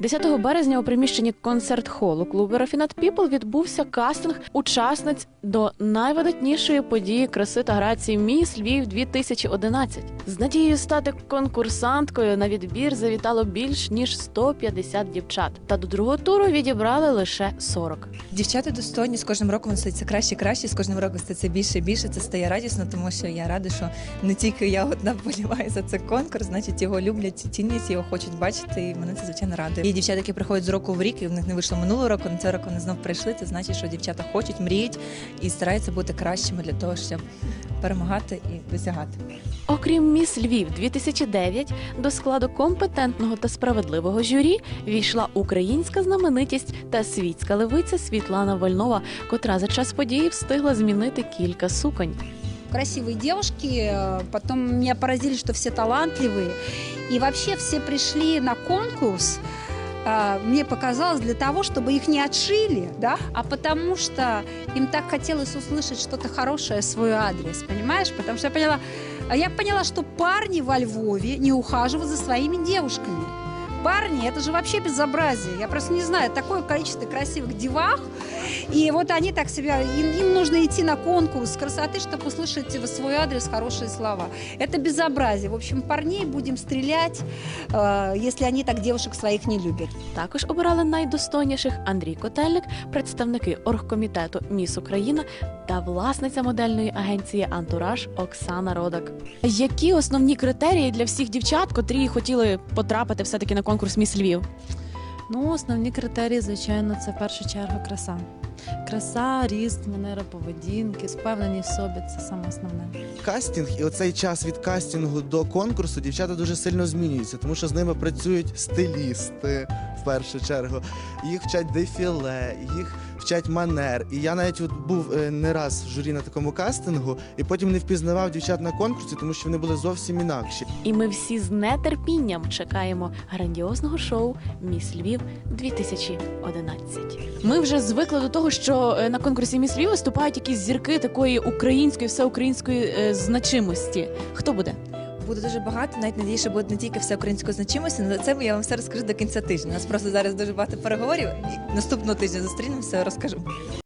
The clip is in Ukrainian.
10 березня у приміщенні концерт-холу клубу Рафінат Піпл відбувся кастинг учасниць до найвидатнішої події краси та грації Міс Львів 2011. З надією стати конкурсанткою на відбір завітало більш ніж 150 дівчат. Та до другого туру відібрали лише 40. Дівчата достойні з кожним роком вони стаються краще і краще. З кожним роком стається більше і більше. Це стає радісно, тому що я рада, що не тільки я одна вболіваю за цей конкурс, значить його люблять, цінять його хочуть бачити, і мене це звичайно радує. Є дівчата, які приходять з року в рік, і в них не вийшло минулого року. На цього року вони знов прийшли. Це значить, що дівчата хочуть, мріють і стараються бути кращими для того, щоб перемагати і досягати. Окрім міс Львів 2009, до складу компетентного та справедливого журі війшла українська знаменитість та світська левиця Світлана Вольнова, котра за час події встигла змінити кілька суконь. красивые девушки. э, Потом меня поразили, что все талантливые. И вообще все пришли на конкурс, а, мне показалось, для того, чтобы их не отшили, да, а потому что им так хотелось услышать что-то хорошее в свой адрес, понимаешь? Потому что я поняла, я поняла, что парни во Львове не ухаживают за своими девушками. Парни, это же вообще безобразие. Я просто не знаю, такое количество красивых девах, и вот они так себя, им, им нужно идти на конкурс красоты, чтобы услышать в свой адрес хорошие слова. Это безобразие. В общем, парней будем стрелять, э, если они так девушек своих не любят. Також обирали найдостойніших Андрій Котельник, представники оргкомітету Міс Україна та власниця модельної агенції Антураж Оксана Родак. Які основні критерії для всіх дівчат, котрі хотіли потрапити все таки на конкурс Міс Львів? Ну, основні критерії, звичайно, це в першу чергу краса. Краса, ріст, манера поведінки, впевненість в собі це саме основне. кастинг, і оцей час від кастингу до конкурсу дівчата дуже сильно змінюються, тому що з ними працюють стилісти в першу чергу. Їх вчать дефіле, їх вчать манер. І я навіть от був е, не раз в журі на такому кастингу, і потім не впізнавав дівчат на конкурсі, тому що вони були зовсім інакші. І ми всі з нетерпінням чекаємо грандіозного шоу Міс Львів 2011. Ми вже звикли до того, що е, на конкурсі Міс Львів виступають якісь зірки такої української, всеукраїнської е, значимості. Хто буде? Буде дуже багато, навіть надіюся, буде не тільки всеукраїнської значимості, але це я вам все розкажу до кінця тижня. У нас просто зараз дуже багато переговорів. Наступного тижня зустрінемося, розкажу.